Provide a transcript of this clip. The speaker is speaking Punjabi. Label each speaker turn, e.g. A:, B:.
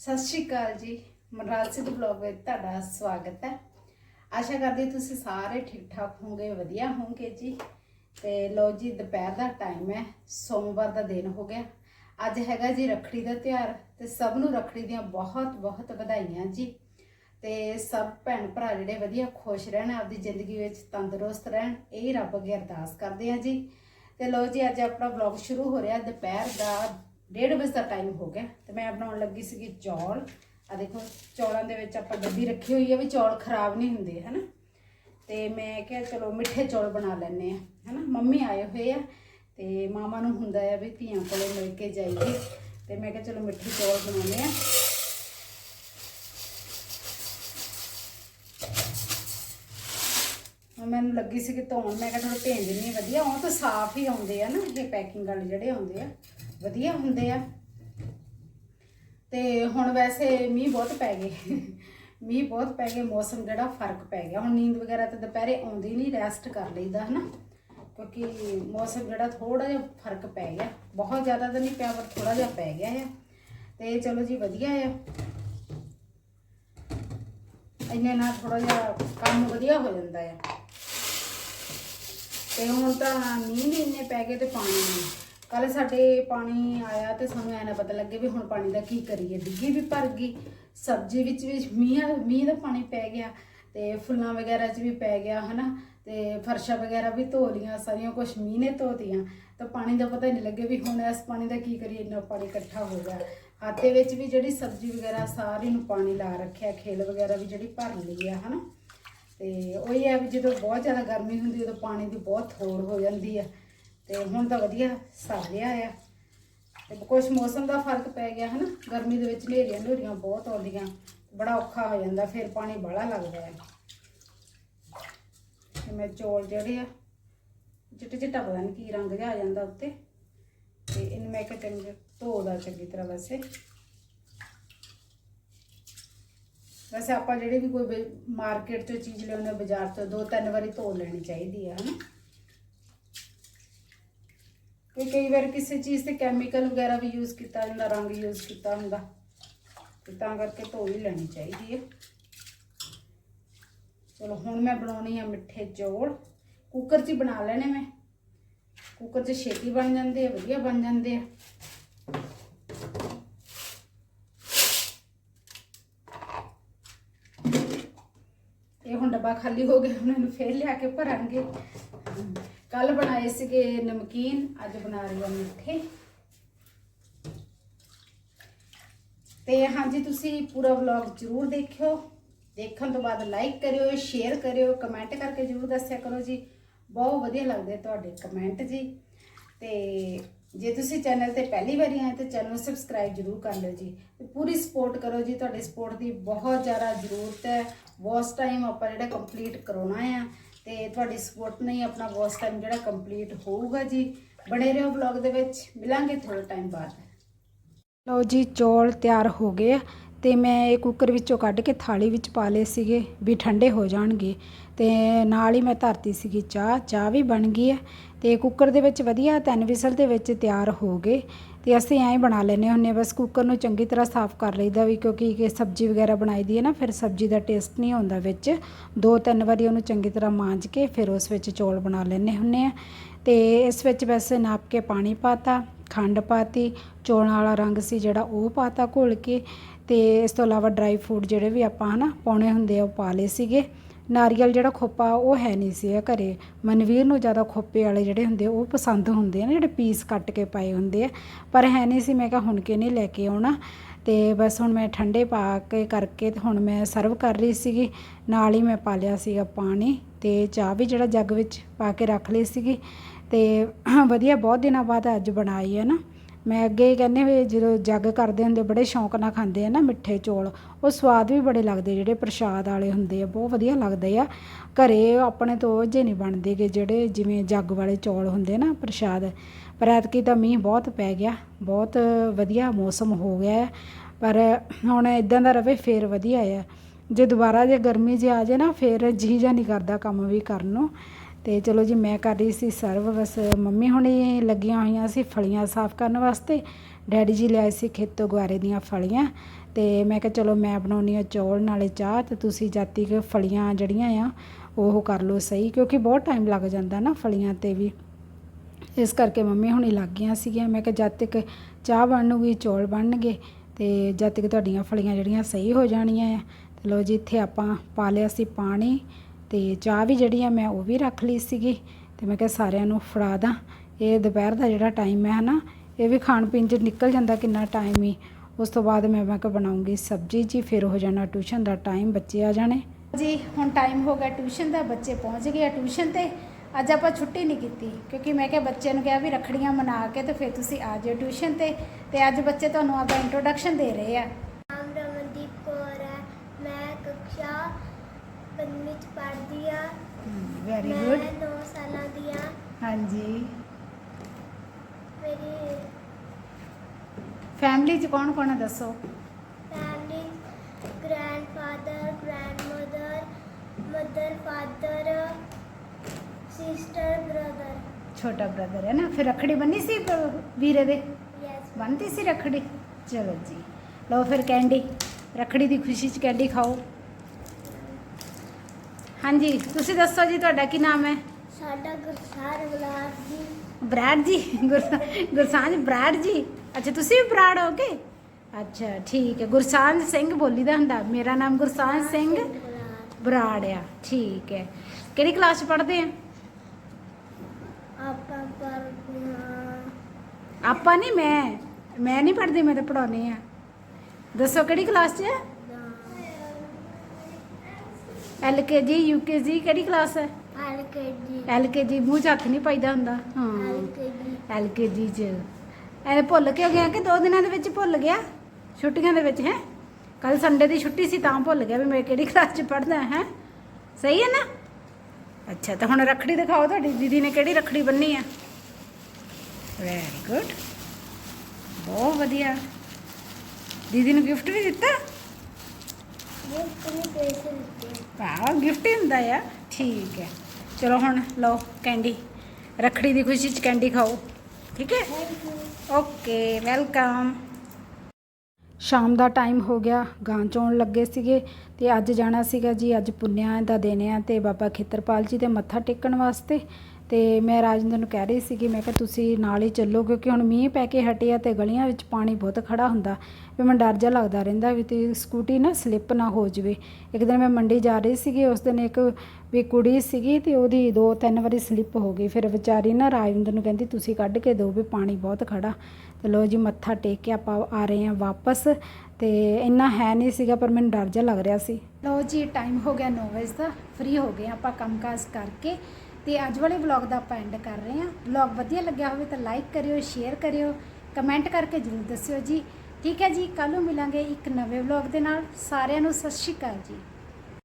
A: ਸਤਿ ਸ਼੍ਰੀ ਅਕਾਲ ਜੀ। ਮਨਰਾਜ ਸਿੰਘ ਬਲੌਗ ਵਿੱਚ ਤੁਹਾਡਾ ਸਵਾਗਤ ਹੈ। ਆਸ਼ਾ ਕਰਦੀ ਤੁਸੀਂ ਸਾਰੇ ਠੀਕ ਠਾਕ ਹੋਵੋਗੇ, ਵਧੀਆ ਹੋਵੋਗੇ ਜੀ। ਤੇ ਲਓ ਜੀ, ਦੁਪਹਿਰ ਦਾ ਟਾਈਮ ਹੈ, ਸੋਮਵਾਰ ਦਾ ਦਿਨ ਹੋ ਗਿਆ। ਅੱਜ ਹੈਗਾ ਜੀ ਰੱਖੜੀ ਦਾ ਤਿਉਹਾਰ ਤੇ ਸਭ ਨੂੰ ਰੱਖੜੀ ਦੀਆਂ ਬਹੁਤ ਬਹੁਤ ਵਧਾਈਆਂ ਜੀ। ਤੇ ਸਭ ਭੈਣ ਭਰਾ ਜਿਹੜੇ ਵਧੀਆ ਖੁਸ਼ ਰਹਿਣ, ਆਪਦੀ ਜ਼ਿੰਦਗੀ ਵਿੱਚ ਤੰਦਰੁਸਤ ਰਹਿਣ, ਇਹ ਰੱਬ ਅੱਗੇ ਅਰਦਾਸ ਕਰਦੇ ਆ ਜੀ। ਤੇ ਲਓ ਜੀ, ਅੱਜ ਆਪਣਾ ਵਲੌਗ ਸ਼ੁਰੂ ਹੋ ਰਿਹਾ। ਦੁਪਹਿਰ ਦਾ 1:30 ਵਜੇ ਦਾ ਟਾਈਮ ਹੋ ਗਿਆ। ਤੇ ਮੈਂ ਬਣਾਉਣ ਲੱਗੀ ਸੀਗੀ ਚੌਲ। ਆ ਦੇਖੋ, ਚੌਲਾਂ ਦੇ ਵਿੱਚ ਆਪਾਂ ਡੱਬੀ ਰੱਖੀ ਹੋਈ ਹੈ ਵੀ ਚੌਲ ਖਰਾਬ ਨਹੀਂ ਹੁੰਦੇ, ਹਨਾ? ਤੇ ਮੈਂ ਕਿਹਾ, ਚਲੋ ਮਿੱਠੇ ਚੌਲ ਬਣਾ ਲੈਣੇ ਆ, ਹਨਾ? ਮੰਮੀ ਆਏ ਹੋਏ ਆ, ਤੇ ਮਾਮਾ ਨੂੰ ਹੁੰਦਾ ਆ ਵੀ ਧੀਆਂ ਕੋਲੇ ਮਿਲ ਕੇ ਜਾਈਏ। ਤੇ ਮੈਂ ਕਿਹਾ, ਚਲੋ ਮਿੱਠੇ ਚੌਲ ਬਣਾਉਂਦੇ ਆ। ਹੁਣ ਮੈਨੂੰ ਲੱਗੀ ਸੀ ਕਿ ਧੋਣ, ਮੈਂ ਕਿਹਾ ਥੋੜਾ ਭੇਜ ਦਿੰਨੀ ਆ, ਵਧੀਆ। ਉਹ ਤਾਂ ਸਾਫ਼ ਹੀ ਆਉਂਦੇ ਆ ਨਾ, ਇਹ ਪੈਕਿੰਗ ਵਾਲੇ ਜਿਹੜੇ ਆਉਂਦੇ ਆ। ਵਧੀਆ ਹੁੰਦੇ ਆ। ਤੇ ਹੁਣ ਵੈਸੇ ਮੀਂਹ ਬਹੁਤ ਪੈ ਗਏ। ਮੀਂਹ ਬਹੁਤ ਪੈ ਗਏ, ਮੌਸਮ ਜਿਹੜਾ ਫ਼ਰਕ ਪੈ ਗਿਆ। ਹੁਣ ਨੀਂਦ ਵਗੈਰਾ ਤਾਂ ਦੁਪਹਿਰੇ ਆਉਂਦੀ ਨਹੀਂ ਰੈਸਟ ਕਰ ਲਈਦਾ ਹਨਾ। ਕਿਉਂਕਿ ਮੌਸਮ ਜਿਹੜਾ ਥੋੜਾ ਜਿਹਾ ਫ਼ਰਕ ਪੈ ਗਿਆ। ਬਹੁਤ ਜ਼ਿਆਦਾ ਤਾਂ ਨਹੀਂ ਪਿਆ, ਪਰ ਥੋੜਾ ਜਿਹਾ ਪੈ ਗਿਆ ਹੈ ਤੇ ਚਲੋ ਜੀ ਵਧੀਆ ਆ। ਇੰਨੇ ਨਾਲ ਥੋੜਾ ਜਿਹਾ ਕੰਮ ਵਧੀਆ ਹੋ ਜਾਂਦਾ ਆ। ਤੇ ਹੁਣ ਤਾਂ ਮੀਂਹ ਵੀ ਇੰਨੇ ਪੈ ਗਏ ਤੇ ਪਾਣੀ ਨਹੀਂ। ਕੱਲ ਸਾਡੇ ਪਾਣੀ ਆਇਆ ਤੇ ਸਾਨੂੰ ਐ ਨਾ ਪਤਾ ਲੱਗੇ ਵੀ ਹੁਣ ਪਾਣੀ ਦਾ ਕੀ ਕਰੀਏ। ਡਿੱਗੀ ਵੀ ਭਰ ਗਈ, ਸਬਜ਼ੀ ਵਿੱਚ ਵੀ ਮੀਂਹ ਮੀਂਹ ਦਾ ਪਾਣੀ ਪੈ ਗਿਆ ਤੇ ਫੁੱਲਾਂ ਵਗੈਰਾ 'ਚ ਵੀ ਪੈ ਗਿਆ, ਹਨਾ? ਤੇ ਫਰਸ਼ਾਂ ਵਗੈਰਾ ਵੀ ਧੋ ਲੀਆਂ ਸਾਰੀਆਂ ਕੁਛ ਮੀਂਹ ਨੇ ਧੋਤੀਆਂ। ਤਾਂ ਪਾਣੀ ਦਾ ਪਤਾ ਨਹੀਂ ਲੱਗੇ ਵੀ ਹੁਣ ਇਸ ਪਾਣੀ ਦਾ ਕੀ ਕਰੀਏ, ਇੰਨਾ ਪਾਣੀ ਇਕੱਠਾ ਹੋ ਗਿਆ। ਆਟੇ ਵਿੱਚ ਵੀ ਜਿਹੜੀ ਸਬਜ਼ੀ ਵਗੈਰਾ ਸਾਰੀ ਨੂੰ ਪਾਣੀ ਲਾ ਰੱਖਿਆ, ਖੇਲ ਵਗੈਰਾ ਵੀ ਜਿਹੜੀ ਭਰ ਲਈ ਆ, ਹਨਾ? ਤੇ ਉਹੀ ਹੈ ਵੀ ਜਦੋਂ ਬਹੁਤ ਜ਼ਿਆਦਾ ਗਰਮੀ ਹੁੰਦੀ ਉਦੋਂ ਪਾਣੀ ਦੀ ਬਹੁਤ ਥੋੜ ਹੋ ਜਾਂਦੀ ਆ। ਤੇ ਹੁਣ ਤਾਂ ਵਧੀਆ ਸਰ ਰਿਹਾ ਆ ਤੇ ਕੁਝ ਮੌਸਮ ਦਾ ਫ਼ਰਕ ਪੈ ਗਿਆ ਹਨਾ। ਗਰਮੀ ਦੇ ਵਿੱਚ ਹਨੇਰੀਆਂ ਹਨੇਰੀਆਂ ਬਹੁਤ ਆਉਂਦੀਆਂ। ਬੜਾ ਔਖਾ ਹੋ ਜਾਂਦਾ, ਫਿਰ ਪਾਣੀ ਬਾਹਲਾ ਲੱਗਦਾ ਹੈ। ਤੇ ਮੈਂ ਚੌਲ ਜਿਹੜੇ ਆ, ਚਿੱਟੇ ਚਿੱਟਾ ਪਤਾ ਨਹੀਂ ਕੀ ਰੰਗ ਜਿਹਾ ਆ ਜਾਂਦਾ ਉੱਤੇ। ਤੇ ਇਹਨੂੰ ਮੈਂ ਕਿਹਾ ਧੋ ਦਾ ਚੰਗੀ ਤਰ੍ਹਾਂ ਵੈਸੇ। ਵੈਸੇ ਆਪਾਂ ਜਿਹੜੇ ਵੀ ਕੋਈ ਮਾਰਕੀਟ ਚੋਂ ਚੀਜ਼ ਲਿਆਉਂਦੇ ਬਾਜ਼ਾਰ ਤੋਂ ਦੋ ਤਿੰਨ ਵਾਰੀ ਧੋ ਲੈਣੀ ਚਾਹੀਦੀ ਹੈ ਹਨਾ। ਕਿ ਕਈ ਵਾਰ ਕਿਸੇ ਚੀਜ਼ ਤੇ ਕੈਮੀਕਲ ਵਗੈਰਾ ਵੀ ਯੂਜ਼ ਕੀਤਾ ਜਾਂਦਾ ਰੰਗ ਯੂਜ਼ ਕੀਤਾ ਹੁੰਦਾ, ਤੇ ਤਾਂ ਕਰਕੇ ਧੋ ਹੀ ਲੈਣੀ ਚਾਹੀਦੀ ਹੈ। ਚਲੋ, ਹੁਣ ਮੈਂ ਬਣਾਉਣੀ ਆ ਮਿੱਠੇ ਚੌਲ। ਕੁੱਕਰ 'ਚ ਹੀ ਬਣਾ ਲੈਣੇ ਮੈਂ। ਕੁੱਕਰ 'ਚ ਛੇਤੀ ਬਣ ਜਾਂਦੇ ਆ, ਵਧੀਆ ਬਣ ਜਾਂਦੇ ਆ। ਇਹ ਹੁਣ ਡੱਬਾ ਖਾਲੀ ਹੋ ਗਿਆ, ਹੁਣ ਇਹਨੂੰ ਫੇਰ ਲਿਆ ਕੇ ਭਰਾਂਗੇ। ਕੱਲ ਬਣਾਏ ਸੀਗੇ ਨਮਕੀਨ, ਅੱਜ ਬਣਾ ਰਹੀ ਹਾਂ ਮਿੱਠੇ। ਤੇ ਹਾਂਜੀ, ਤੁਸੀਂ ਪੂਰਾ ਵਲੌਗ ਜ਼ਰੂਰ ਦੇਖਿਓ। ਦੇਖਣ ਤੋਂ ਬਾਅਦ ਲਾਈਕ ਕਰਿਓ ਸ਼ੇਅਰ ਕਰਿਓ ਕਮੈਂਟ ਕਰਕੇ ਜ਼ਰੂਰ ਦੱਸਿਆ ਕਰੋ ਜੀ। ਬਹੁਤ ਵਧੀਆ ਲੱਗਦੇ ਤੁਹਾਡੇ ਕਮੈਂਟ ਜੀ। ਤੇ ਜੇ ਤੁਸੀਂ ਚੈਨਲ ਤੇ ਪਹਿਲੀ ਵਾਰੀ ਆਏ ਤਾਂ ਚੈਨਲ ਨੂੰ ਸਬਸਕ੍ਰਾਈਬ ਜ਼ਰੂਰ ਕਰ ਲਿਓ ਜੀ। ਤੇ ਪੂਰੀ ਸਪੋਰਟ ਕਰੋ ਜੀ, ਤੁਹਾਡੀ ਸਪੋਰਟ ਦੀ ਬਹੁਤ ਜ਼ਿਆਦਾ ਜ਼ਰੂਰਤ ਹੈ। ਵਾਚ ਟਾਈਮ ਆਪਾਂ ਜਿਹੜਾ ਕੰਪਲੀਟ ਕਰਾਉਣਾ ਆ। ਤੇ ਤੁਹਾਡੀ ਸਪੋਰਟ ਨਹੀਂ ਆਪਣਾ ਵਾਚ ਟਾਈਮ ਜਿਹੜਾ ਕੰਪਲੀਟ ਹੋਊਗਾ ਜੀ। ਬਣੇ ਰਹੋ ਵਲੌਗ ਦੇ ਵਿੱਚ। ਮਿਲਾਂਗੇ ਥੋੜਾ ਟਾਈਮ ਬਾਅਦ। ਲਓ ਜੀ, ਚੌਲ ਤਿਆਰ ਹੋ ਗਏ ਆ ਤੇ ਮੈਂ ਇਹ ਕੁੱਕਰ ਵਿੱਚੋਂ ਕੱਢ ਕੇ ਥਾਲੀ ਵਿੱਚ ਪਾ ਲਏ ਸੀਗੇ ਵੀ ਠੰਡੇ ਹੋ ਜਾਣਗੇ। ਤੇ ਨਾਲ ਹੀ ਮੈਂ ਧਰਤੀ ਸੀਗੀ ਚਾਹ। ਚਾਹ ਵੀ ਬਣ ਗਈ ਹੈ ਤੇ ਕੁੱਕਰ ਦੇ ਵਿੱਚ ਵਧੀਆ ਤਿੰਨ ਵਿਸਲ ਦੇ ਵਿੱਚ ਤਿਆਰ ਹੋ ਗਏ। ਤੇ ਅਸੀਂ ਐਂ ਬਣਾ ਲੈਨੇ ਹੁੰਨੇ ਬਸ ਕੁੱਕਰ ਨੂੰ ਚੰਗੀ ਤਰ੍ਹਾਂ ਸਾਫ਼ ਕਰ ਲਈਦਾ ਵੀ ਕਿਉਂਕਿ ਕਿ ਸਬਜ਼ੀ ਵਗੈਰਾ ਬਣਾਈ ਦੀ ਹੈ ਨਾ, ਫਿਰ ਸਬਜ਼ੀ ਦਾ ਟੇਸਟ ਨਹੀਂ ਆਉਂਦਾ ਵਿੱਚ। ਦੋ ਤਿੰਨ ਵਾਰੀ ਉਹਨੂੰ ਚੰਗੀ ਤਰ੍ਹਾਂ ਮਾਂਜ ਕੇ ਫਿਰ ਉਸ ਵਿੱਚ ਚੌਲ ਬਣਾ ਲੈਨੇ ਹੁੰਨੇ ਆ ਤੇ ਇਸ ਵਿੱਚ ਵੈਸੇ ਨਾਪ ਕੇ ਪਾਣੀ ਪਾਤਾ, ਖੰਡ ਪਾਤੀ, ਚੌਲਾਂ ਵਾਲਾ ਰੰਗ ਸੀ ਜਿਹੜਾ ਉਹ ਪਾਤਾ ਘੋਲ ਕੇ ਤੇ ਇਸ ਤੋਂ ਇਲਾਵਾ ਡਰਾਈ ਫਰੂਟ ਜਿਹੜੇ ਵੀ ਆਪਾਂ ਹਨਾ ਪਾਉਣੇ ਹੁੰਦੇ ਆ, ਉਹ ਪਾ ਲਏ ਸੀਗੇ। ਨਾਰੀਅਲ ਜਿਹੜਾ ਖੋਪਾ ਉਹ ਹੈ ਨਹੀਂ ਸੀ ਇਹ ਘਰੇ। ਮਨਵੀਰ ਨੂੰ ਜ਼ਿਆਦਾ ਖੋਪੇ ਵਾਲੇ ਜਿਹੜੇ ਹੁੰਦੇ ਉਹ ਪਸੰਦ ਹੁੰਦੇ ਆ ਨਾ, ਜਿਹੜੇ ਪੀਸ ਕੱਟ ਕੇ ਪਾਏ ਹੁੰਦੇ ਆ। ਪਰ ਹੈ ਨਹੀਂ ਸੀ, ਮੈਂ ਕਿਹਾ ਹੁਣ ਕਿ ਨਹੀਂ ਲੈ ਕੇ ਆਉਣਾ? ਤੇ ਬਸ ਹੁਣ ਮੈਂ ਠੰਡੇ ਪਾ ਕੇ ਕਰਕੇ ਤੇ ਹੁਣ ਮੈਂ ਸਰਵ ਕਰ ਰਹੀ ਸੀਗੀ। ਨਾਲ ਹੀ ਮੈਂ ਪਾ ਲਿਆ ਸੀਗਾ ਪਾਣੀ ਤੇ ਚਾਹ ਵੀ ਜਿਹੜਾ ਜੱਗ ਵਿੱਚ ਪਾ ਕੇ ਰੱਖ ਲਈ ਸੀਗੀ। ਤੇ ਵਧੀਆ ਬਹੁਤ ਦਿਨਾਂ ਬਾਅਦ ਅੱਜ ਬਣਾਈ ਹੈ ਨਾ। ਮੈਂ ਅੱਗੇ ਕਹਿੰਦੇ ਹੋਏ ਜਦੋਂ ਜੱਗ ਕਰਦੇ ਹੁੰਦੇ, ਬੜੇ ਸ਼ੌਂਕ ਨਾਲ ਖਾਂਦੇ ਆ ਨਾ ਮਿੱਠੇ ਚੌਲ, ਉਹ ਸਵਾਦ ਵੀ ਬੜੇ ਲੱਗਦੇ ਜਿਹੜੇ ਪ੍ਰਸ਼ਾਦ ਵਾਲੇ ਹੁੰਦੇ ਆ, ਬਹੁਤ ਵਧੀਆ ਲੱਗਦੇ ਆ। ਘਰੇ ਆਪਣੇ ਤੋਂ ਉਹ ਜਿਹੇ ਨਹੀਂ ਬਣਦੇ ਬਣਦੇਗੇ ਜਿਹੜੇ ਜਿਵੇਂ ਜੱਗ ਵਾਲੇ ਚੌਲ ਹੁੰਦੇ ਨਾ ਪ੍ਰਸ਼ਾਦ। ਪਰ ਐਤਕੀ ਤਾਂ ਮੀਂਹ ਬਹੁਤ ਪੈ ਗਿਆ, ਬਹੁਤ ਵਧੀਆ ਮੌਸਮ ਹੋ ਗਿਆ ਹੈ ਪਰ ਹੁਣ ਇਦਾਂ ਦਾ ਰਵੇ, ਫੇਰ ਵਧੀਆ ਆ। ਜੇ ਦੁਬਾਰਾ ਜੇ ਗਰਮੀ ਜੇ ਆ ਜਾਏ ਨਾ, ਫੇਰ ਜੀ ਜਾਂ ਨਹੀਂ ਕਰਦਾ ਕੰਮ ਵੀ ਕਰਨ ਨੂੰ। ਤੇ ਚਲੋ ਜੀ, ਮੈਂ ਕਰ ਰਹੀ ਸੀ ਸਰਵ, ਬਸ ਮੰਮੀ ਹੁਣੇ ਲੱਗੀਆਂ ਹੋਈਆਂ ਸੀ ਫਲੀਆਂ ਸਾਫ਼ ਕਰਨ ਵਾਸਤੇ। ਡੈਡੀ ਜੀ ਲਿਆਏ ਸੀ ਖੇਤੋਂ ਗੁਆਰੇ ਦੀਆਂ ਫਲੀਆਂ ਤੇ ਮੈਂ ਕਿਹਾ ਚਲੋ ਮੈਂ ਬਣਾਉਣੀ ਆ ਚੌਲ, ਨਾਲੇ ਚਾਹ ਤੇ ਤੁਸੀਂ ਜਾਤੀ ਕਿ ਫਲੀਆਂ ਜਿਹੜੀਆਂ ਆ, ਉਹ ਕਰ ਲਓ ਸਹੀ, ਕਿਉਂਕਿ ਬਹੁਤ ਟਾਈਮ ਲੱਗ ਜਾਂਦਾ ਨਾ ਫਲੀਆਂ ਤੇ ਵੀ। ਇਸ ਕਰਕੇ ਮੰਮੀ ਹੁਣੀ ਲੱਗ ਗਈਆਂ ਸੀਗੀਆਂ। ਮੈਂ ਕਿਹਾ ਜਦ ਤੱਕ ਚਾਹ ਬਣੂਗੀ, ਚੌਲ ਬਣਨਗੇ ਤੇ ਜਦ ਤੱਕ ਤੁਹਾਡੀਆਂ ਫਲੀਆਂ ਜਿਹੜੀਆਂ ਸਹੀ ਹੋ ਜਾਣੀਆਂ ਆ। ਤੇ ਲੋ ਜੀ, ਇੱਥੇ ਆਪਾਂ ਪਾ ਲਿਆ ਸੀ ਪਾਣੀ ਅਤੇ ਚਾਹ ਵੀ ਜਿਹੜੀ ਆ ਮੈਂ ਉਹ ਵੀ ਰੱਖ ਲਈ ਸੀਗੀ ਅਤੇ ਮੈਂ ਕਿਹਾ ਸਾਰਿਆਂ ਨੂੰ ਫੜਾ ਦਾਂ। ਇਹ ਦੁਪਹਿਰ ਦਾ ਜਿਹੜਾ ਟਾਈਮ ਹੈ ਨਾ, ਇਹ ਵੀ ਖਾਣ ਪੀਣ 'ਚ ਨਿਕਲ ਜਾਂਦਾ ਕਿੰਨਾ ਟਾਈਮ ਹੀ। ਉਸ ਤੋਂ ਬਾਅਦ ਮੈਂ ਮੈਂ ਕਿਹਾ ਬਣਾਉਂਗੀ ਸਬਜ਼ੀ ਜੀ, ਫਿਰ ਹੋ ਜਾਣਾ ਟਿਊਸ਼ਨ ਦਾ ਟਾਈਮ ਬੱਚੇ ਆ ਜਾਣੇ। ਜੀ, ਹੁਣ ਟਾਈਮ ਹੋ ਗਿਆ ਟਿਊਸ਼ਨ ਦਾ, ਬੱਚੇ ਪਹੁੰਚ ਗਏ ਆ ਟਿਊਸ਼ਨ ਤੇ। ਅੱਜ ਆਪਾਂ ਛੁੱਟੀ ਨਹੀਂ ਕੀਤੀ, ਕਿਉਂਕਿ ਮੈਂ ਕਿਹਾ ਬੱਚੇ ਨੂੰ ਕਿਹਾ ਵੀ ਰਖੜੀਆਂ ਮਨਾ ਕੇ ਤੇ ਫਿਰ ਤੁਸੀਂ ਆ ਜਾਓ ਟਿਊਸ਼ਨ ਤੇ। ਤੇ ਅੱਜ ਬੱਚੇ ਤੁਹਾਨੂੰ ਆਪਦਾ ਇੰਟਰੋਡਕਸ਼ਨ ਦੇ ਰਹੇ ਆ
B: ਨਾਮ ਰਮਨਦੀਪ ਕੌਰ ਹੈ ਮੈਂ ਕਕਸ਼ਾ ਪੰਜਵੀਂ ਚ ਪੜ੍ਹਦੀ ਆ
A: ਵੈਰੀ
B: ਮੈਂ
A: ਗੁੱਡ
B: 9 ਸਾਲਾਂ ਦੀ ਆ
A: ਹਾਂਜੀ
B: ਮੇਰੀ
A: ਫੈਮਿਲੀ 'ਚ ਕੌਣ ਕੌਣ ਹੈ ਦੱਸੋ
B: family grandfather grandmother mother father sister brother
A: ਛੋਟਾ ਬ੍ਰਦਰ ਹੈ ਨਾ ਫਿਰ ਰਖੜੀ ਬੰਨੀ ਸੀ ਪ- ਵੀਰੇ ਦੇ
B: ਯੈਸ
A: ਬੰਨਤੀ ਸੀ ਰਖੜੀ ਚਲੋ ਜੀ ਲਓ ਫਿਰ ਕੈਂਡੀ ਰਖੜੀ ਦੀ ਖੁਸ਼ੀ 'ਚ ਕੈਂਡੀ ਖਾਓ ਹਾਂਜੀ ਤੁਸੀਂ ਦੱਸੋ ਜੀ ਤੁਹਾਡਾ ਕੀ ਨਾਮ ਹੈ?
B: ਸਾਡਾ ਗੁਰਸਾਰ ਬਲਾਕ ਜੀ।
A: ਬਰਾੜ ਜੀ? ਗੁਰਸਾ- ਗੁਰਸਾਂਝ ਬਰਾੜ ਜੀ? ਅੱਛਾ ਤੁਸੀਂ ਵੀ ਬਰਾੜ ਹੋ ਕੇ? ਅੱਛਾ ਠੀਕ ਹੈ। ਗੁਰਸਾਂਝ ਸਿੰਘ ਬੋਲੀਦਾ ਹੁੰਦਾ। ਮੇਰਾ ਨਾਮ ਗੁਰਸਾਂਝ ਸਿੰਘ। ਬਰਾੜ। ਆ। ਠੀਕ ਹੈ। ਕਿਹੜੀ ਕਲਾਸ 'ਚ ਪੜ੍ਹਦੇ ਆ?
B: ਆਪਾਂ ਹਾਂ।
A: ਆਪਾਂ ਨਹੀਂ ਮੈਂ ਮੈਂ ਨਹੀਂ ਪੜ੍ਹਦੀ ਮੈਂ ਤਾਂ ਪੜਾਉਣੀ ਆ ਦੱਸੋ ਕਿਹੜੀ ਕਲਾਸ 'ਚ ਐਲ ਕੇ ਜੀ ਯੂ ਕੇ ਜੀ ਕਿਹੜੀ ਕਲਾਸ ਹੈ?
B: ਐਲ ਕੇ ਜੀ।
A: ਐਲ ਕੇ ਜੀ ਮੂੰਹ 'ਚ ਹੱਥ ਨਹੀਂ ਪਾਈਦਾ ਹੁੰਦਾ। ਹਾਂ।
B: ਐਲ ਕੇ ਜੀ।
A: ਐਲ ਕੇ ਜੀ 'ਚ। ਐ ਭੁੱਲ ਕੇ ਗਿਆ ਕਿ ਦੋ ਦਿਨਾਂ ਦੇ ਵਿੱਚ ਭੁੱਲ ਗਿਆ? ਛੁੱਟੀਆਂ ਦੇ ਵਿੱਚ ਹੈ? ਕੱਲ ਸੰਡੇ ਦੀ ਛੁੱਟੀ ਸੀ ਤਾਂ ਭੁੱਲ ਗਿਆ ਵੀ ਮੈਂ ਕਿਹੜੀ ਕਲਾਸ 'ਚ ਪੜ੍ਹਦਾ ਹੈ? ਸਹੀ ਹੈ ਨਾ? ਅੱਛਾ ਤਾਂ ਹੁਣ ਰੱਖੜੀ ਦਿਖਾਓ ਤੁਹਾਡੀ। ਦੀਦੀ ਨੇ ਕਿਹੜੀ ਰੱਖੜੀ ਬੰਨੀ ਆ? ਵੈਰੀ ਗੁੱਡ ਬਹੁਤ ਵਧੀਆ। ਦੀਦੀ ਨੂੰ ਗਿਫਟ ਵੀ ਦਿੱਤਾ?
B: ਇਹ ਕਿੰਨੇ ਪੈਸੇ ਦਿੱਤੇ
A: ਵਾਹ ਗਿਫਟ ਹੀ ਹੁੰਦਾ ਆ। ਠੀਕ ਹੈ। ਚਲੋ ਹੁਣ ਲਓ ਕੈਂਡੀ ਰੱਖੜੀ ਦੀ ਖੁਸ਼ੀ 'ਚ ਕੈਂਡੀ ਖਾਓ। ਠੀਕ ਹੈ? ਓਕੇ ਵੈਲਕਮ ਸ਼ਾਮ ਦਾ ਟਾਈਮ ਹੋ ਗਿਆ। ਗਾਂ ਚੋਣ ਲੱਗੇ ਸੀਗੇ ਤੇ ਅੱਜ ਜਾਣਾ ਸੀਗਾ ਜੀ, ਅੱਜ ਪੁੰਨਿਆ ਦਾ ਦਿਨ ਆ ਤੇ ਬਾਬਾ ਖੇਤਰਪਾਲ ਜੀ ਦੇ ਮੱਥਾ ਟੇਕਣ ਵਾਸਤੇ। ਤੇ ਮੈਂ ਰਾਜਿੰਦਰ ਨੂੰ ਕਹਿ ਰਹੀ ਸੀਗੀ, ਮੈਂ ਕਿਹਾ ਤੁਸੀਂ ਨਾਲ ਹੀ ਚੱਲੋ, ਕਿਉਂਕਿ ਹੁਣ ਮੀਂਹ ਪੈ ਕੇ ਹਟਿਆ ਤੇ ਗਲੀਆਂ ਵਿੱਚ ਪਾਣੀ ਬਹੁਤ ਖੜਾ ਹੁੰਦਾ। ਵੀ ਮੈਨੂੰ ਡਰ ਜਿਹਾ ਲੱਗਦਾ ਰਹਿੰਦਾ ਵੀ ਤੇ ਸਕੂਟੀ ਨਾ ਸਲਿੱਪ ਨਾ ਹੋ ਜਾਵੇ। ਇੱਕ ਦਿਨ ਮੈਂ ਮੰਡੀ ਜਾ ਰਹੀ ਸੀਗੀ, ਉਸ ਦਿਨ ਇੱਕ ਵੀ ਕੁੜੀ ਸੀਗੀ ਤੇ ਉਹਦੀ ਦੋ ਤਿੰਨ ਵਾਰੀ ਸਲਿੱਪ ਹੋ ਗਈ। ਫਿਰ ਵਿਚਾਰੀ ਨਾ ਰਾਜਿੰਦਰ ਨੂੰ ਕਹਿੰਦੀ, ਤੁਸੀਂ ਕੱਢ ਕੇ ਦਿਓ ਵੀ ਪਾਣੀ ਬਹੁਤ ਖੜਾ। ਤੇ ਲੋ ਜੀ, ਮੱਥਾ ਟੇਕ ਕੇ ਆਪਾਂ ਆ ਰਹੇ ਹਾਂ ਵਾਪਸ। ਤੇ ਇੰਨਾ ਹੈ ਨਹੀਂ ਸੀਗਾ, ਪਰ ਮੈਨੂੰ ਡਰ ਜਿਹਾ ਲੱਗ ਰਿਹਾ ਸੀ। ਲੋ ਜੀ ਟਾਈਮ ਹੋ ਗਿਆ 9 ਵਜੇ ਦਾ। ਫ੍ਰੀ ਹੋ ਗਏ ਆਪਾਂ ਕੰਮਕਾਜ ਕਰਕੇ। ਤੇ ਅੱਜ ਵਾਲੇ ਵਲੌਗ ਦਾ ਆਪਾਂ ਐਂਡ ਕਰ ਰਹੇ ਹਾਂ। ਵਲੌਗ ਵਧੀਆ ਲੱਗਿਆ ਹੋਵੇ ਤਾਂ ਲਾਈਕ ਕਰਿਓ ਸ਼ੇਅਰ ਕਰਿਓ ਕਮੈਂਟ ਕਰਕੇ ਜਰੂਰ ਦੱਸਿਓ ਜੀ। ਠੀਕ ਹੈ ਜੀ ਕੱਲ ਨੂੰ ਮਿਲਾਂਗੇ ਇੱਕ ਨਵੇਂ ਵਲੌਗ ਦੇ ਨਾਲ। ਸਾਰਿਆਂ ਨੂੰ ਸਤਿ ਸ਼੍ਰੀ ਅਕਾਲ ਜੀ।